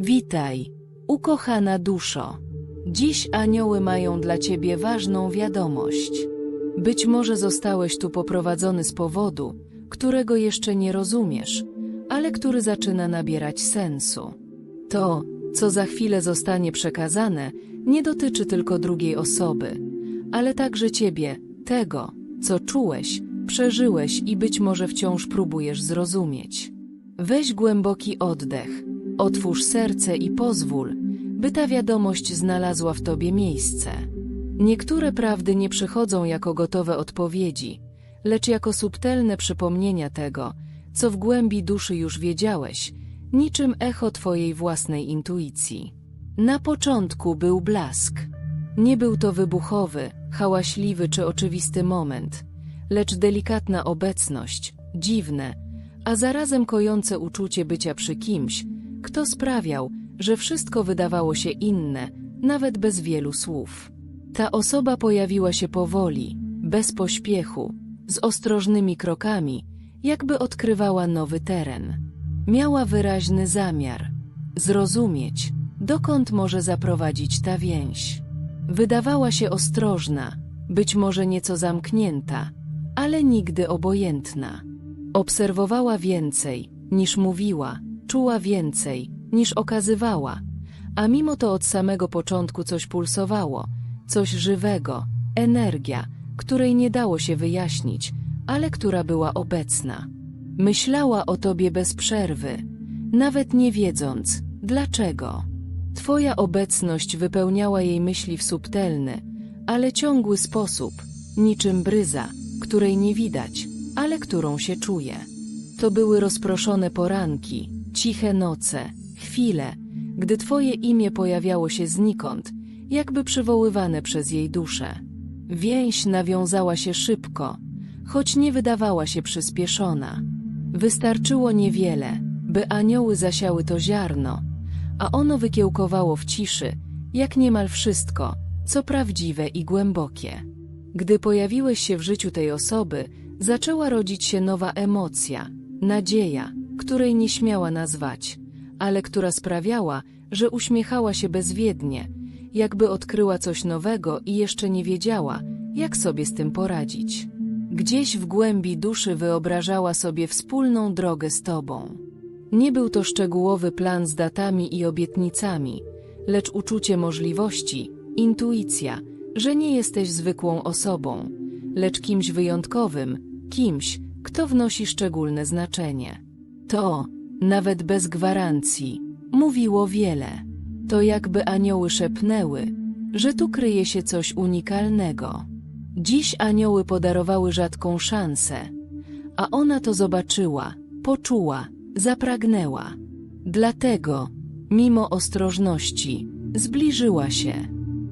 Witaj, ukochana duszo. Dziś anioły mają dla ciebie ważną wiadomość. Być może zostałeś tu poprowadzony z powodu, którego jeszcze nie rozumiesz, ale który zaczyna nabierać sensu. To, co za chwilę zostanie przekazane, nie dotyczy tylko drugiej osoby, ale także ciebie, tego, co czułeś, przeżyłeś i być może wciąż próbujesz zrozumieć. Weź głęboki oddech, otwórz serce i pozwól, by ta wiadomość znalazła w tobie miejsce. Niektóre prawdy nie przychodzą jako gotowe odpowiedzi, lecz jako subtelne przypomnienia tego, co w głębi duszy już wiedziałeś, niczym echo twojej własnej intuicji. Na początku był blask. Nie był to wybuchowy, hałaśliwy czy oczywisty moment, lecz delikatna obecność, dziwne, a zarazem kojące uczucie bycia przy kimś, kto sprawiał, że wszystko wydawało się inne, nawet bez wielu słów. Ta osoba pojawiła się powoli, bez pośpiechu, z ostrożnymi krokami, jakby odkrywała nowy teren. Miała wyraźny zamiar zrozumieć, dokąd może zaprowadzić ta więź. Wydawała się ostrożna, być może nieco zamknięta, ale nigdy obojętna. Obserwowała więcej, niż mówiła, czuła więcej, niż okazywała, a mimo to od samego początku coś pulsowało, coś żywego, energia, której nie dało się wyjaśnić, ale która była obecna. Myślała o tobie bez przerwy, nawet nie wiedząc, dlaczego. Twoja obecność wypełniała jej myśli w subtelny, ale ciągły sposób, niczym bryza, której nie widać, ale którą się czuje. To były rozproszone poranki, ciche noce, chwile, gdy Twoje imię pojawiało się znikąd, jakby przywoływane przez jej duszę. Więź nawiązała się szybko, choć nie wydawała się przyspieszona. Wystarczyło niewiele, by anioły zasiały to ziarno, a ono wykiełkowało w ciszy, jak niemal wszystko, co prawdziwe i głębokie. Gdy pojawiłeś się w życiu tej osoby, zaczęła rodzić się nowa emocja, nadzieja, której nie śmiała nazwać, ale która sprawiała, że uśmiechała się bezwiednie, jakby odkryła coś nowego i jeszcze nie wiedziała, jak sobie z tym poradzić. Gdzieś w głębi duszy wyobrażała sobie wspólną drogę z tobą. Nie był to szczegółowy plan z datami i obietnicami, lecz uczucie możliwości, intuicja, że nie jesteś zwykłą osobą, lecz kimś wyjątkowym, kimś, kto wnosi szczególne znaczenie. To, nawet bez gwarancji, mówiło wiele. To jakby anioły szepnęły, że tu kryje się coś unikalnego. Dziś anioły podarowały rzadką szansę, a ona to zobaczyła, poczuła, zapragnęła. Dlatego, mimo ostrożności, zbliżyła się.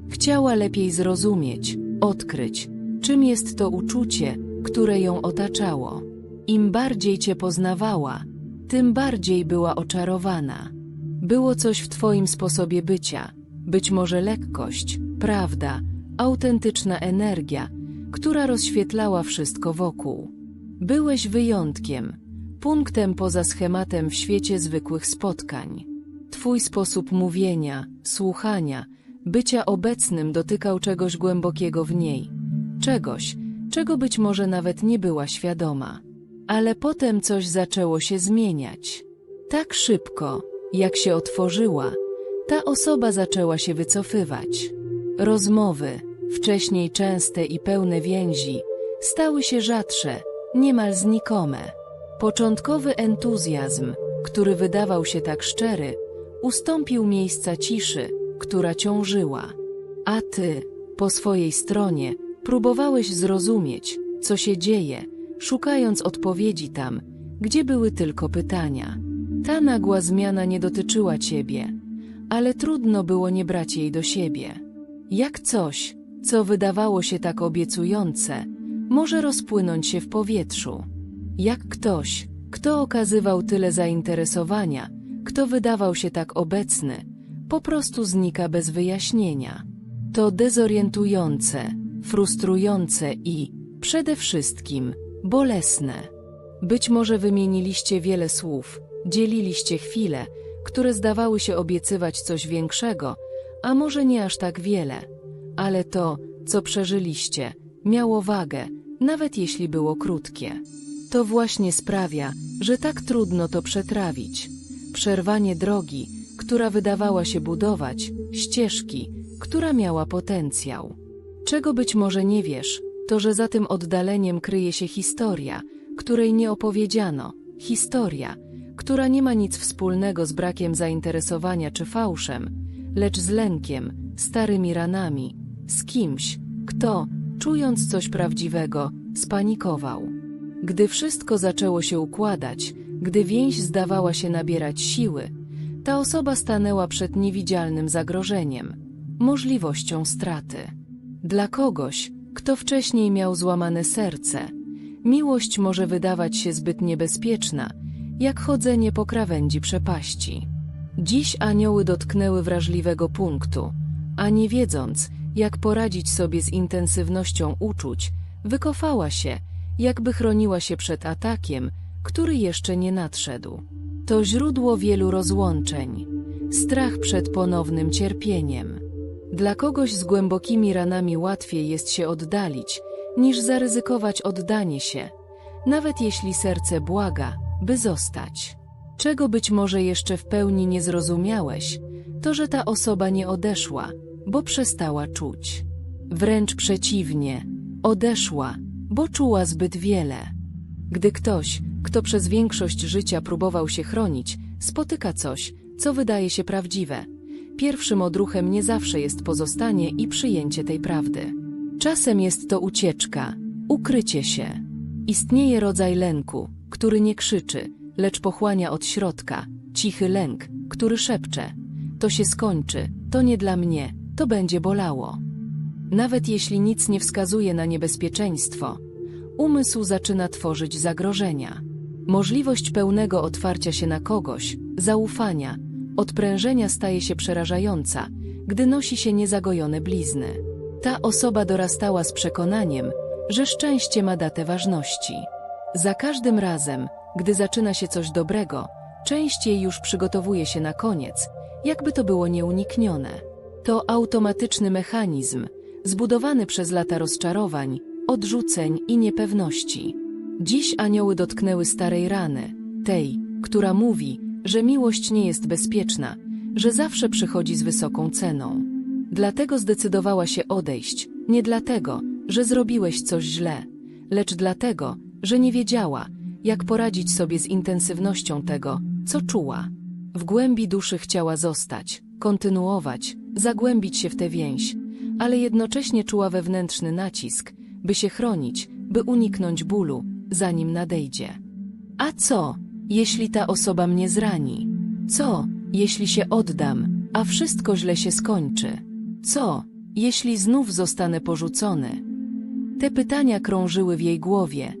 Chciała lepiej zrozumieć, odkryć, czym jest to uczucie, które ją otaczało. Im bardziej cię poznawała, tym bardziej była oczarowana. Było coś w twoim sposobie bycia, być może lekkość, prawda, autentyczna energia, która rozświetlała wszystko wokół. Byłeś wyjątkiem, punktem poza schematem w świecie zwykłych spotkań. Twój sposób mówienia, słuchania, bycia obecnym dotykał czegoś głębokiego w niej, czegoś, czego być może nawet nie była świadoma. Ale potem coś zaczęło się zmieniać. Tak szybko, jak się otworzyła, ta osoba zaczęła się wycofywać. Rozmowy, wcześniej częste i pełne więzi, stały się rzadsze, niemal znikome. Początkowy entuzjazm, który wydawał się tak szczery, ustąpił miejsca ciszy, która ciążyła. A ty, po swojej stronie, próbowałeś zrozumieć, co się dzieje, szukając odpowiedzi tam, gdzie były tylko pytania. Ta nagła zmiana nie dotyczyła ciebie, ale trudno było nie brać jej do siebie. Jak coś, co wydawało się tak obiecujące, może rozpłynąć się w powietrzu. Jak ktoś, kto okazywał tyle zainteresowania, kto wydawał się tak obecny, po prostu znika bez wyjaśnienia. To dezorientujące, frustrujące i, przede wszystkim, bolesne. Być może wymieniliście wiele słów, dzieliliście chwile, które zdawały się obiecywać coś większego, a może nie aż tak wiele, ale to, co przeżyliście, miało wagę, nawet jeśli było krótkie. To właśnie sprawia, że tak trudno to przetrawić. Przerwanie drogi, która wydawała się budować, ścieżki, która miała potencjał. Czego być może nie wiesz, to że za tym oddaleniem kryje się historia, której nie opowiedziano, historia, która nie ma nic wspólnego z brakiem zainteresowania czy fałszem, lecz z lękiem, starymi ranami, z kimś, kto, czując coś prawdziwego, spanikował. Gdy wszystko zaczęło się układać, gdy więź zdawała się nabierać siły, ta osoba stanęła przed niewidzialnym zagrożeniem, możliwością straty. Dla kogoś, kto wcześniej miał złamane serce, miłość może wydawać się zbyt niebezpieczna, jak chodzenie po krawędzi przepaści. Dziś anioły dotknęły wrażliwego punktu, a nie wiedząc, jak poradzić sobie z intensywnością uczuć, wykofała się, jakby chroniła się przed atakiem, który jeszcze nie nadszedł. To źródło wielu rozłączeń, strach przed ponownym cierpieniem. Dla kogoś z głębokimi ranami łatwiej jest się oddalić, niż zaryzykować oddanie się, nawet jeśli serce błaga, by zostać. Czego być może jeszcze w pełni nie zrozumiałeś, to że ta osoba nie odeszła, bo przestała czuć. Wręcz przeciwnie, odeszła, bo czuła zbyt wiele. Gdy ktoś, kto przez większość życia próbował się chronić, spotyka coś, co wydaje się prawdziwe, pierwszym odruchem nie zawsze jest pozostanie i przyjęcie tej prawdy. Czasem jest to ucieczka, ukrycie się. Istnieje rodzaj lęku, który nie krzyczy, lecz pochłania od środka, cichy lęk, który szepcze. To się skończy, to nie dla mnie, to będzie bolało. Nawet jeśli nic nie wskazuje na niebezpieczeństwo, umysł zaczyna tworzyć zagrożenia. Możliwość pełnego otwarcia się na kogoś, zaufania, odprężenia staje się przerażająca, gdy nosi się niezagojone blizny. Ta osoba dorastała z przekonaniem, że szczęście ma datę ważności. Za każdym razem, gdy zaczyna się coś dobrego, częściej już przygotowuje się na koniec, jakby to było nieuniknione. To automatyczny mechanizm, zbudowany przez lata rozczarowań, odrzuceń i niepewności. Dziś anioły dotknęły starej rany, tej, która mówi, że miłość nie jest bezpieczna, że zawsze przychodzi z wysoką ceną. Dlatego zdecydowała się odejść, nie dlatego, że zrobiłeś coś źle, lecz dlatego, że nie wiedziała, jak poradzić sobie z intensywnością tego, co czuła. W głębi duszy chciała zostać, kontynuować, zagłębić się w tę więź, ale jednocześnie czuła wewnętrzny nacisk, by się chronić, by uniknąć bólu, zanim nadejdzie. A co, jeśli ta osoba mnie zrani? Co, jeśli się oddam, a wszystko źle się skończy? Co, jeśli znów zostanę porzucony? Te pytania krążyły w jej głowie,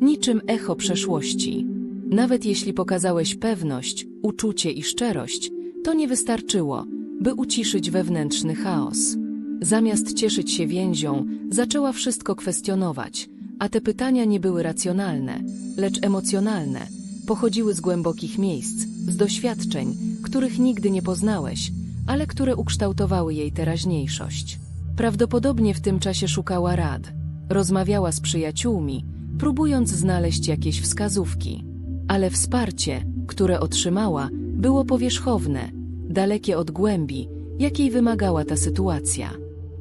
niczym echo przeszłości. Nawet jeśli pokazałeś pewność, uczucie i szczerość, to nie wystarczyło, by uciszyć wewnętrzny chaos. Zamiast cieszyć się więzią, zaczęła wszystko kwestionować, a te pytania nie były racjonalne, lecz emocjonalne, pochodziły z głębokich miejsc, z doświadczeń, których nigdy nie poznałeś, ale które ukształtowały jej teraźniejszość. Prawdopodobnie w tym czasie szukała rad, rozmawiała z przyjaciółmi, próbując znaleźć jakieś wskazówki. Ale wsparcie, które otrzymała, było powierzchowne, dalekie od głębi, jakiej wymagała ta sytuacja.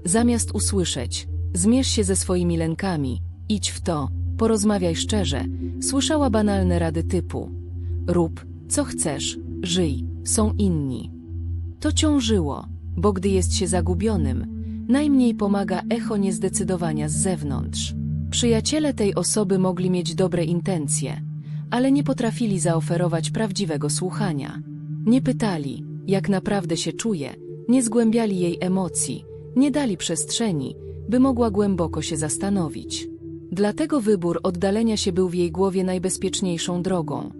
Zamiast usłyszeć, zmierz się ze swoimi lękami, idź w to, porozmawiaj szczerze, słyszała banalne rady typu rób, co chcesz, żyj, są inni. To ciążyło, bo gdy jest się zagubionym, najmniej pomaga echo niezdecydowania z zewnątrz. Przyjaciele tej osoby mogli mieć dobre intencje, ale nie potrafili zaoferować prawdziwego słuchania. Nie pytali, jak naprawdę się czuje, nie zgłębiali jej emocji, nie dali przestrzeni, by mogła głęboko się zastanowić. Dlatego wybór oddalenia się był w jej głowie najbezpieczniejszą drogą.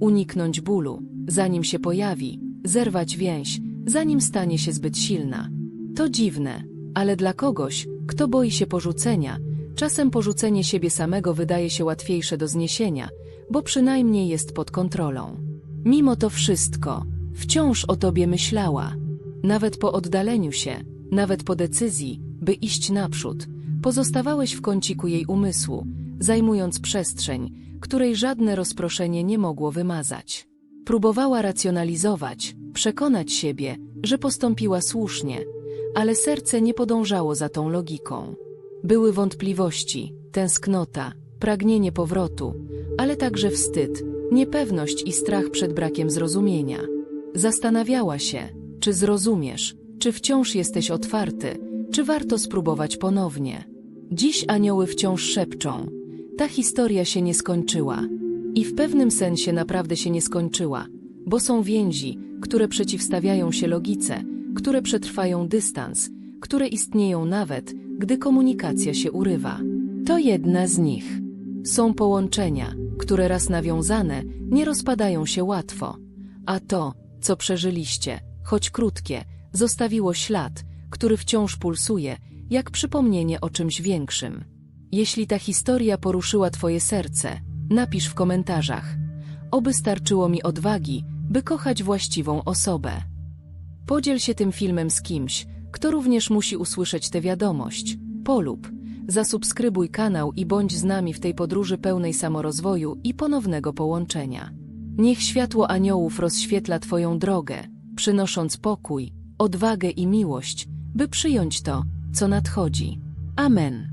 Uniknąć bólu, zanim się pojawi, zerwać więź, zanim stanie się zbyt silna. To dziwne, ale dla kogoś, kto boi się porzucenia, Czasem porzucenie siebie samego wydaje się łatwiejsze do zniesienia, bo przynajmniej jest pod kontrolą. Mimo to wszystko, Wciąż o tobie myślała. Nawet po oddaleniu się, nawet po decyzji, by iść naprzód, pozostawałeś w kąciku jej umysłu, zajmując przestrzeń, której żadne rozproszenie nie mogło wymazać. Próbowała racjonalizować, przekonać siebie, że postąpiła słusznie, ale serce nie podążało za tą logiką. Były wątpliwości, tęsknota, pragnienie powrotu, ale także wstyd, niepewność i strach przed brakiem zrozumienia. Zastanawiała się, czy zrozumiesz, czy wciąż jesteś otwarty, czy warto spróbować ponownie. Dziś anioły wciąż szepczą. Ta historia się nie skończyła. I w pewnym sensie naprawdę się nie skończyła, bo są więzi, które przeciwstawiają się logice, które przetrwają dystans, które istnieją nawet, gdy komunikacja się urywa. To jedna z nich. Są połączenia, które raz nawiązane, nie rozpadają się łatwo. A to, co przeżyliście, choć krótkie, zostawiło ślad, który wciąż pulsuje, jak przypomnienie o czymś większym. Jeśli ta historia poruszyła Twoje serce, napisz w komentarzach. Oby starczyło mi odwagi, by kochać właściwą osobę. Podziel się tym filmem z kimś, kto również musi usłyszeć tę wiadomość. Polub, zasubskrybuj kanał i bądź z nami w tej podróży pełnej samorozwoju i ponownego połączenia. Niech światło aniołów rozświetla Twoją drogę, przynosząc pokój, odwagę i miłość, by przyjąć to, co nadchodzi. Amen.